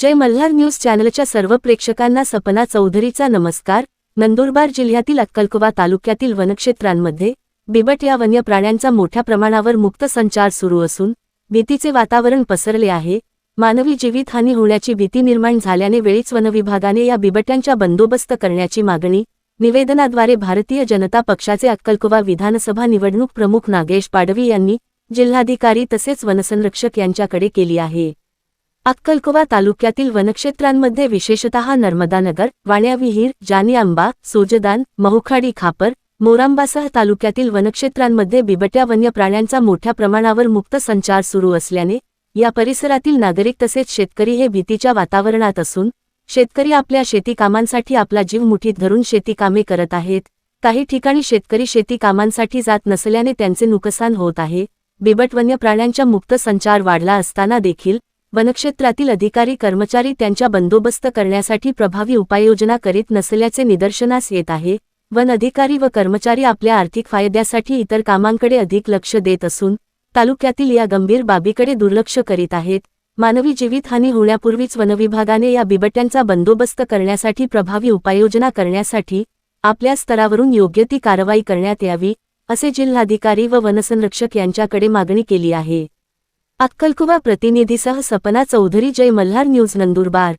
जय Malhar news चॅनलच्या सर्व प्रेक्षकांना सपना चौधरीचा नमस्कार. नंदुरबार जिल्ह्यातील अक्कलकुवा तालुक्यातील वनक्षेत्रांमध्ये बिबट या वन्य प्राण्यांचा मोठ्या प्रमाणावर मुक्त संचार सुरू असून भीतीचे वातावरण पसरले आहे. मानवी जीवितहानी होण्याची भीती निर्माण झाल्याने वेळीच वनविभागाने या बिबट्यांच्या बंदोबस्त करण्याची मागणी निवेदनाद्वारे भारतीय जनता पक्षाचे अक्कलकुवा विधानसभा निवडणूक प्रमुख नागेश पाडवी यांनी जिल्हाधिकारी तसेच वनसंरक्षक यांच्याकडे केली आहे. अक्कलकोवा तालुक्यातील वनक्षेत्रांमध्ये विशेषतः नर्मदानगर वाण्याविहीर जानीआंबा सोजदान महुखाडी खापर मोरांबासह तालुक्यातील वनक्षेत्रांमध्ये बिबट्या वन्य प्राण्यांचा मोठ्या प्रमाणावर मुक्त संचार सुरू असल्याने या परिसरातील नागरिक तसेच शेतकरी हे भीतीच्या वातावरणात असून शेतकरी आपल्या शेती कामांसाठी आपला जीव मुठीत धरून शेतीकामे करत आहेत. काही ठिकाणी शेतकरी शेती कामांसाठी जात नसल्याने त्यांचे नुकसान होत आहे. बिबट वन्य प्राण्यांच्या मुक्त संचार वाढला असताना देखील वनक्षेत्रातील अधिकारी कर्मचारी त्यांच्या बंदोबस्त करण्यासाठी प्रभावी उपाययोजना करीत नसल्याचे निदर्शनास येत आहे. वन अधिकारी व कर्मचारी आपल्या आर्थिक फायद्यासाठी इतर कामांकडे अधिक लक्ष देत असून तालुक्यातील या गंभीर बाबीकडे दुर्लक्ष करीत आहेत. मानवी जीवितहानी होण्यापूर्वीच वनविभागाने या बिबट्यांचा बंदोबस्त करण्यासाठी प्रभावी उपाययोजना करण्यासाठी आपल्या स्तरावरून योग्य ती कारवाई करण्यात यावी असे जिल्हाधिकारी व वनसंरक्षक यांच्याकडे मागणी केली आहे. अक्कलकुवा प्रतिनिधीसह सपना चौधरी जय मल्हार न्यूज नंदुरबार.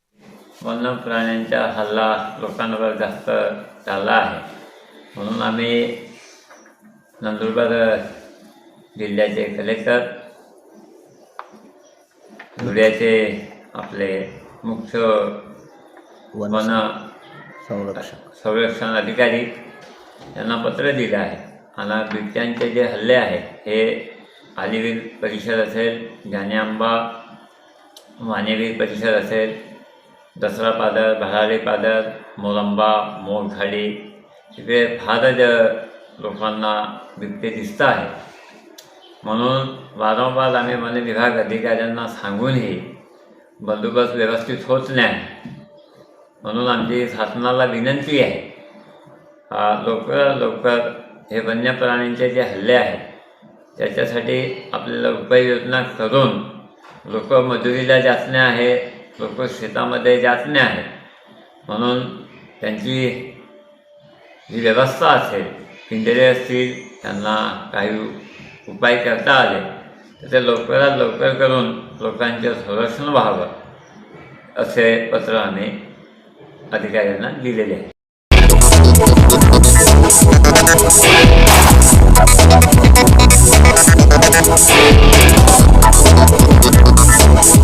वन्य प्राण्यांचा हल्ला लोकांवर जास्त झाला आहे. म्हणून आम्ही नंदुरबार जिल्ह्याचे कलेक्टर धुळ्याचे आपले मुख्य वन संरक्षक संरक्षण अधिकारी यांना पत्र दिलं आहे. आणि बिबट्यांचे जे हल्ले आहेत हे आलिवीर परिषद असेल ज्ञानेआंबा वानेवीर परिषद असेल दसरा पादर भरारी पादर मोलंबा मोरखाडी तिथे फारच लोकांना बिबटे दिसत आहे. म्हणून वारंवार आम्ही वन विभाग अधिकाऱ्यांना सांगूनही बंदोबस्त व्यवस्थित होत नाही. म्हणून आमची शासनाला विनंती आहे. लवकर लवकरात लवकर हे वन्य प्राण्यांचे जे हल्ले आहेत त्याच्यासाठी आपल्याला उपाययोजना करून लोक मजुरीला जात नाही आहेत लोक शेतामध्ये जात नाही आहेत म्हणून त्यांची जी व्यवस्था असेल पिंजरे असतील त्यांना काही उपाय करता आले तर ते लवकरात लवकर करून लोकांचे संरक्षण व्हावं असे पत्र आम्ही अधिकाऱ्यांना दिलेले आहे.